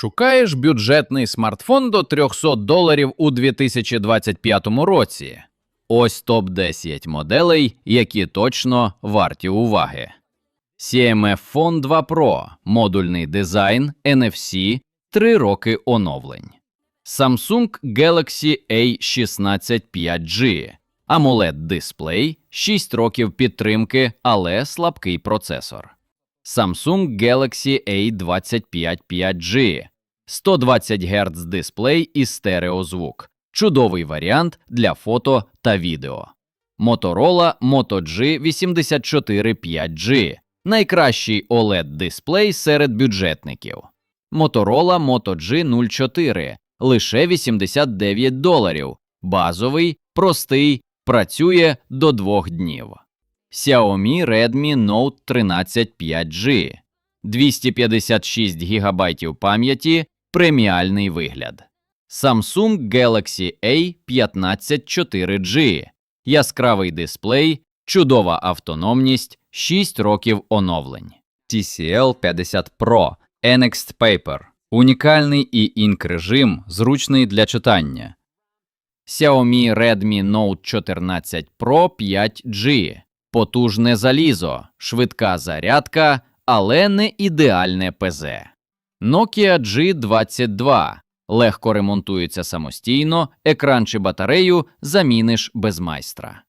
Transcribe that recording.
Шукаєш бюджетний смартфон до 300 доларів у 2025 році. Ось топ-10 моделей, які точно варті уваги. CMF Phone 2 Pro, модульний дизайн, NFC, 3 роки оновлень. Samsung Galaxy A16 5G, AMOLED дисплей, 6 років підтримки, але слабкий процесор. Samsung Galaxy A25 5G, 120 Гц дисплей і стереозвук. Чудовий варіант для фото та відео. Motorola Moto G84 5G найкращий OLED дисплей серед бюджетників. Motorola Moto G04 лише 89 доларів. Базовий, простий, працює до двох днів. Xiaomi Redmi Note 13 5G 256 ГБ пам'яті, преміальний вигляд. Samsung Galaxy A15 4G яскравий дисплей, чудова автономність, 6 років оновлень. TCL 50 Pro Annexed Paper унікальний і інк режим, зручний для читання. Xiaomi Redmi Note 14 Pro 5G потужне залізо, швидка зарядка, але не ідеальне ПЗ. Nokia G22 легко ремонтується самостійно, екран чи батарею заміниш без майстра.